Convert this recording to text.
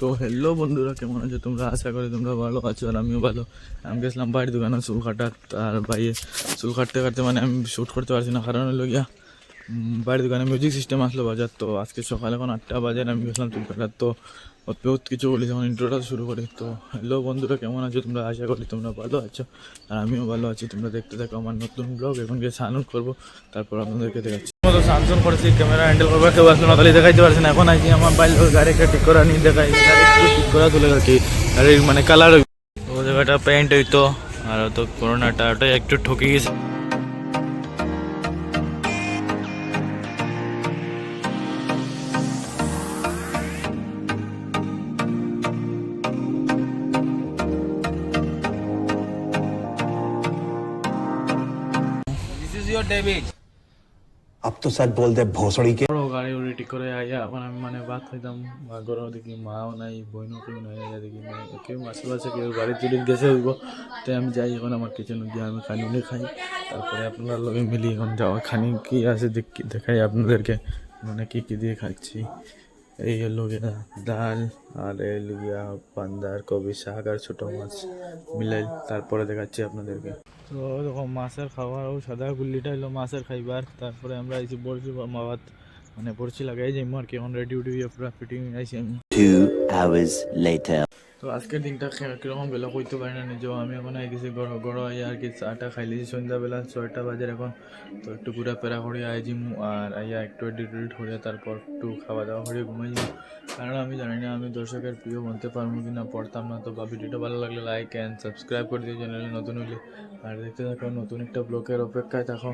তো হ্যালো বন্ধুরা, কেমন আছো? তোমরা আশা করি তোমরা ভালো আছো আর আমিও ভালো। আমি গেছিলাম বাড়ির দোকানে চুল কাটার, আর বাইরে চুল কাটতে কাটতে মানে আমি শ্যুট করতে পারছি না, কারণ হলো গিয়া বাড়ির দোকানে মিউজিক সিস্টেম আসলো বাজার, তো আজকে সকালে এখন আটটা বাজার আমি গেছিলাম চুল কাটার, তো বহুত কিছু বলি যখন ইন্ট্রোটা শুরু করি, তো হ্যালো বন্ধুরা, কেমন আছো? তোমরা আশা করি তোমরা ভালো আছো, আর আমিও ভালো আছি, তোমরা দেখতে থাকো আমার নতুন ব্লগ এখন গিয়ে স্নান করব, তারপর আপনাদেরকে দেখাচ্ছি। মতো সানসন করেছি ক্যামেরা হ্যান্ডেল করব, কেউ আসলো তাহলে দেখাইতে পারছি না। এখন আছি আমার বাইরে গাড়ি একটা ঠিক করা নিয়ে দেখাই গাড়ি ঠিক করা তুলে রাখি গাড়ির মানে কালার ও জায়গাটা পেন্ট হইতো, আর তো করোনাটা ওটা একটু ঠকে গেছে। अब तो सच बोल दे भोसड़ी के বড় গাড়ি উড়ি ঠিক করে আইয়া এখন আমি মানে ভাত খাইতাম মা ঘরেও দেখি মাও নাই বইনও কেউ নাই আইয়া দেখি মানে কেউ আশেপাশে কেউ বাড়ি চুরি গেছে হইব তাই আমি যাই এখন আমার কিচেনে গিয়ে আমি খানি উনি খাই তারপরে আপনার লগে মিলি এখন যাওয়া খানি কি আছে দেখি দেখাই আপনাদেরকে মানে কি কি দিয়ে খাচ্ছি এই হলো গিয়া ডাল আর এই হলো গিয়া পান্দার কবি শাক আর ছোটো মাছ মিলাই তারপরে দেখাচ্ছি আপনাদেরকে তো এরকম মাছের খাবার, ও সাদা গুল্লিটা হলো মাছের খাইবার তারপরে আমরা আইছি বলছি মাবাত মানে পড়ছি লাগাই যাই আর কি, এখন রেডি উডি পুরো ফিটিং আইছি আমি Two hours later. তো আজকের দিনটা কীরকম গেল কইতে পারি না, নিজেও আমি এখন আই গেছি গড় গড় আই আর কি চাটা খাইলেছি সন্ধ্যাবেলা ছয়টা বাজে এখন। তো একটু ঘুরা পেরা করে আইজি আর আইয়া একটু এডিট করে, তারপর একটু খাওয়া দাওয়া করে, ঘুমাই যাব কারণ আমি জানি না, আমি দর্শকের প্রিয় বলতে পারব কি না, পড়তাম না। তো বা ভিডিওটা ভালো লাগলে লাইক অ্যান্ড সাবস্ক্রাইব করে দিও, চ্যানেলে নতুন হলে। আর দেখতে থাকো, নতুন একটা ব্লগের অপেক্ষায় থাকো।